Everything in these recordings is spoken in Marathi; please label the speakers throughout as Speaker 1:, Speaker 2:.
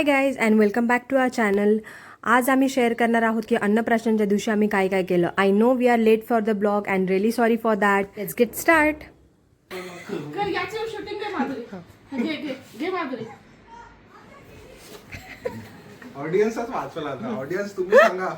Speaker 1: Hi guys and welcome back to our channel आज आम्ही शेअर करणार आहोत की अन्नप्राशनच्या दिवशी आम्ही काय काय केलं. I know we are late for the blog and really sorry for that let's get start
Speaker 2: ऑडियन्सच वाचवला ऑडियन्स तुम्ही सांगा.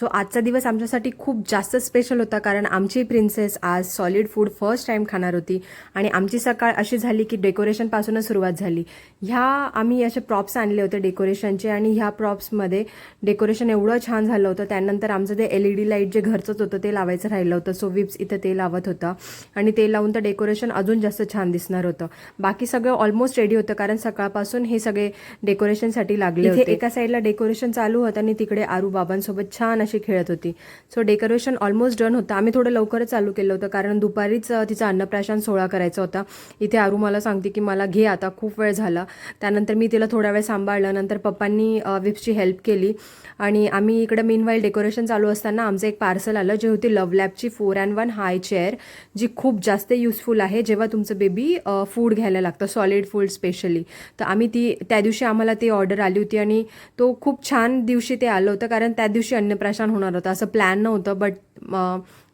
Speaker 1: सो आजचा दिवस आमच्यासाठी खूप जास्त स्पेशल होता कारण आमची प्रिन्सेस आज सॉलिड फूड फर्स्ट टाइम खाणार होती आणि आमची सकाळ अशी झाली की डेकोरेशनपासूनच सुरुवात झाली. ह्या आम्ही असे प्रॉप्स आणले होते डेकोरेशनचे आणि ह्या प्रॉप्समध्ये डेकोरेशन एवढं छान झालं होतं. त्यानंतर आमचं ते एल ई डी लाइट जे घरचंच होतं ते लावायचं राहिलं होतं. सो विप्स इथं ते लावत होतं आणि ते लावून तर डेकोरेशन अजून जास्त छान दिसणार होतं. बाकी सगळं ऑलमोस्ट रेडी होतं कारण सकाळपासून हे सगळे डेकोरेशनसाठी लागले होते. एका साईडला डेकोरेशन चालू होतं आणि तिकडे आरू बाबांसोबत छान अशी खेळत होती. सो डेकोरेशन ऑलमोस्ट डन होतं. आम्ही थोडं लवकरच चालू केलं होतं कारण दुपारीच तिचा अन्नप्राशन सोहळा करायचा होता. इथे आरू मला सांगते की मला घे आता खूप वेळ झाला. त्यानंतर मी तिला थोडा वेळ सांभाळलं. नंतर पप्पांनी विप्सची हेल्प केली. आणि आम्ही इकडे मीनवाईल डेकोरेशन चालू असताना आमचं एक पार्सल आलं जे होती love लॅबची four and one high chair जी खूप जास्त युजफुल आहे. जेव्हा तुमचं बेबी फूड घ्यायला लागतं सॉलिड फूड स्पेशली तर आम्ही ती त्या दिवशी आम्हाला ती ऑर्डर आली होती. आणि तो खूप छान दिवशी ते आलं होतं कारण त्या दिवशी अन्नप्राशन होणार होतं. असं प्लॅन नव्हतं बट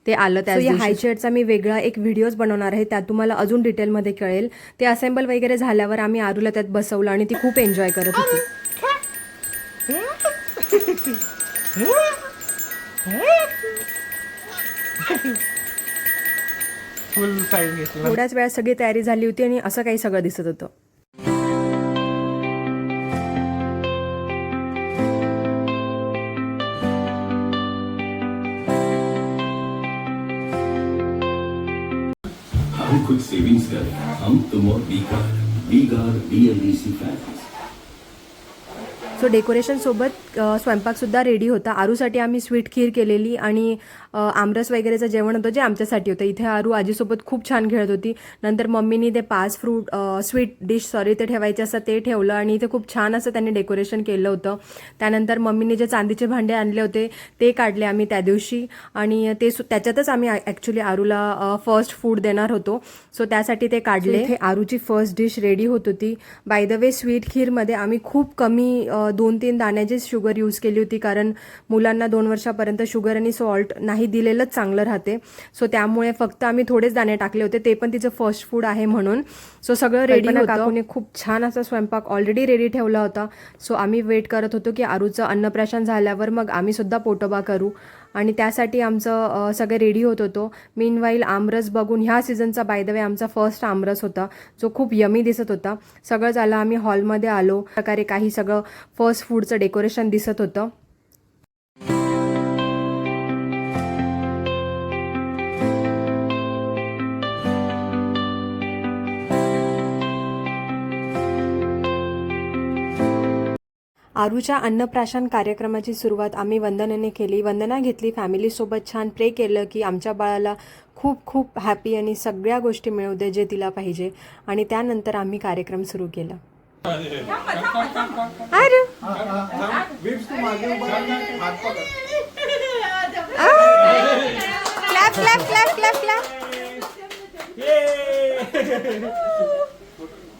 Speaker 1: ते आलं त्या या हाय चेअरचा मी वेगळा एक व्हिडिओज बनवणार आहे. त्यात तुम्हाला अजून डिटेलमध्ये कळेल. ते असेंबल वगैरे झाल्यावर आम्ही आरूला त्यात बसवलं आणि ती खूप एन्जॉय करत होती. थोड्याच वेळात सगळी तयारी झाली होती आणि असं काही सगळं दिसत होतं.
Speaker 3: हम खुद सेविंग्स करें हम तुम और बीकार बीगार B L C factory
Speaker 1: so डेकोरेशनसोबत स्वयंपाकसुद्धा रेडी होता. आरूसाठी आम्ही स्वीट खीर केलेली आणि आमरस वगैरेचं जेवण होतं जे आमच्यासाठी होतं. इथे आरू आजीसोबत खूप छान खेळत होती. नंतर मम्मीनी ते पाच फ्रूट स्वीट डिश सॉरी ते ठेवायचे असं ते ठेवलं आणि इथे खूप छान असं त्यांनी डेकोरेशन केलं होतं. त्यानंतर मम्मीने जे चांदीचे भांडे आणले होते ते काढले आम्ही त्या दिवशी आणि ते सु- त्याच्यातच आम्ही ॲक्च्युली आरूला फर्स्ट फूड देणार होतो. सो त्यासाठी ते काढले. हे आरूची फर्स्ट डिश रेडी होत होती. बाय द वे स्वीट खीरमध्ये आम्ही खूप कमी दोन तीन दाण्याची शुगर यूज केली होती कारण मुलांना दोन वर्षापर्यंत शुगर आणि सॉल्ट नाही दिलेलंच चांगलं राहते. सो त्यामुळे फक्त आम्ही थोडेच दाणे टाकले होते. ते पण तिचं फर्स्ट फूड आहे म्हणून. सो सगळं रेडी होतं. काकूने खूप छान असा स्वयंपाक ऑलरेडी रेडी ठेवला होता. सो आम्ही वेट करत होतो की आरूचं अन्नप्राशन झाल्यावर मग आम्ही सुद्धा पोटोबा करू. आणि त्यासाठी आमचं सगळे सगळं रेडी होत होतो. मीनवाईल आमरस बघून ह्या सीझनचा बाय द वे आमचा फर्स्ट आमरस होता जो खूप यमी दिसत होता. सगळं झालं आम्ही हॉलमध्ये आलो. प्रकारे काही सगळं फर्स्ट फूडचं डेकोरेशन दिसत होतं. आरूच्या अन्नप्राशन कार्यक्रमाची सुरुवात आम्ही वंदनेने केली. वंदना घेतली. फॅमिलीसोबत छान प्रे केलं की आमच्या बाळाला खूप खूप हॅपी आणि सगळ्या गोष्टी मिळू दे जे तिला पाहिजे. आणि त्यानंतर आम्ही कार्यक्रम सुरू केला.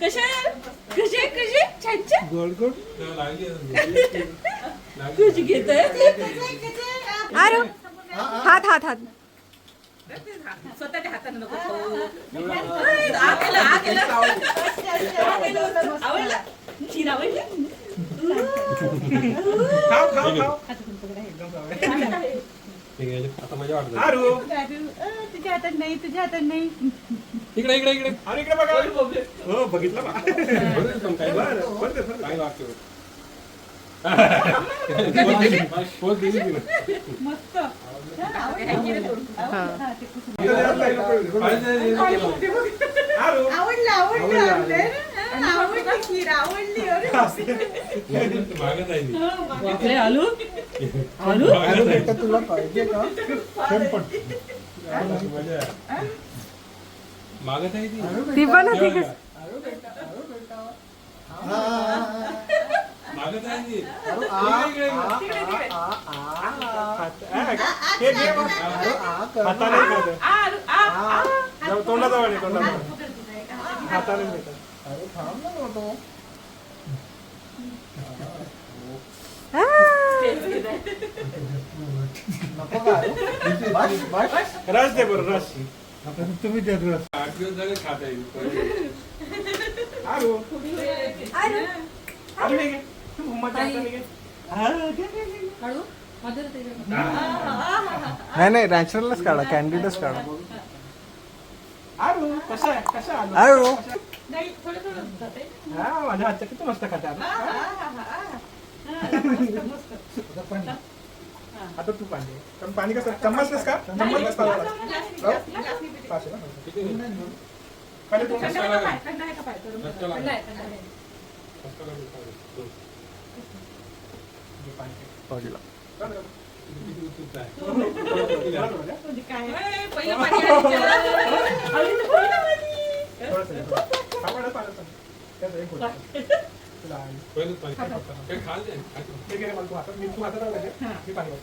Speaker 4: कशा? कसे कसे छान छान
Speaker 2: गोड गोड.
Speaker 4: कशी घेत
Speaker 1: आरू. हात हात हात
Speaker 4: स्वतःच्या हाताने नको. आवडलं? आवडली? तुझ्या हातात नाही तुझ्या हातात नाही.
Speaker 2: इकडे इकडे इकडे. अरे इकडे बघा. हो बघितलं बा. बरं, बरं ते, बरं ते.
Speaker 4: मस्त
Speaker 2: आरू
Speaker 4: आवडलं आवडलं आवडलं आवडली खीर आवडली अरे बापरे आलू आलू
Speaker 2: आरू बेटा तुला पाहिजे का.
Speaker 5: मागत आहे ती?
Speaker 1: ती पण होती का?
Speaker 5: मागत आहे ती. इकडे, इकडे.
Speaker 2: हे घे. हाताने खात. जाऊ, तोंडाजवळ तोंडाजवळ. हाताने. रस दे बरं रस. तुम्ही देत रस.
Speaker 5: दिवस झाले खात.
Speaker 6: नाही नाही नॅचरलच काढा कॅन्डिडच काढा.
Speaker 2: आरू कसं आहे? कसं हा माझ्या हातचं किती मस्त खाता आता तू पाणी दे. पण पाणी कसं चम्मच कस का चम्मच कस पाहिजे पाच आहे ना? पहिले तू
Speaker 4: थंड आहे का काय?
Speaker 2: दे.
Speaker 5: पहिलंच पाणी काय.
Speaker 2: ठीक आहे, मला तू हातात- मी- तू हातात आलं? मी पाणी बघ.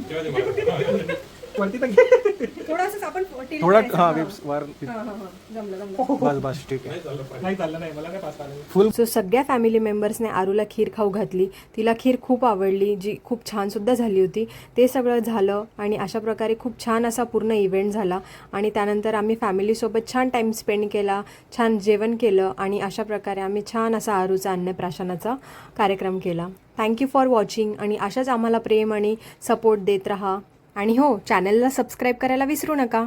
Speaker 5: जेव्हा ते मला-
Speaker 2: वरती तर घे.
Speaker 1: थोडंसं आपण
Speaker 6: थोडा हा विप्स वर.
Speaker 1: जमलं जमलं.
Speaker 6: बस बस ठीक आहे.
Speaker 5: नाही चाललं पाणी
Speaker 2: नाही चाललं नाही. मला नाही पास पाहिलं
Speaker 6: फुल
Speaker 1: सो सगळ्या फॅमिली मेंबर्सने आरूला खीर खाऊ घातली. तिला खीर खूप आवडली जी खूप छानसुद्धा झाली होती. ते सगळं झालं आणि अशा प्रकारे खूप छान असा पूर्ण इव्हेंट झाला. आणि त्यानंतर आम्ही फॅमिलीसोबत छान टाईम स्पेंड केला छान जेवण केलं आणि अशा प्रकारे आम्ही छान असा आरूचा अन्नप्राशनाचा कार्यक्रम केला. थँक्यू फॉर वॉचिंग आणि अशाच आम्हाला प्रेम आणि सपोर्ट देत राहा. आणि हो चॅनलला सबस्क्राईब करायला विसरू नका.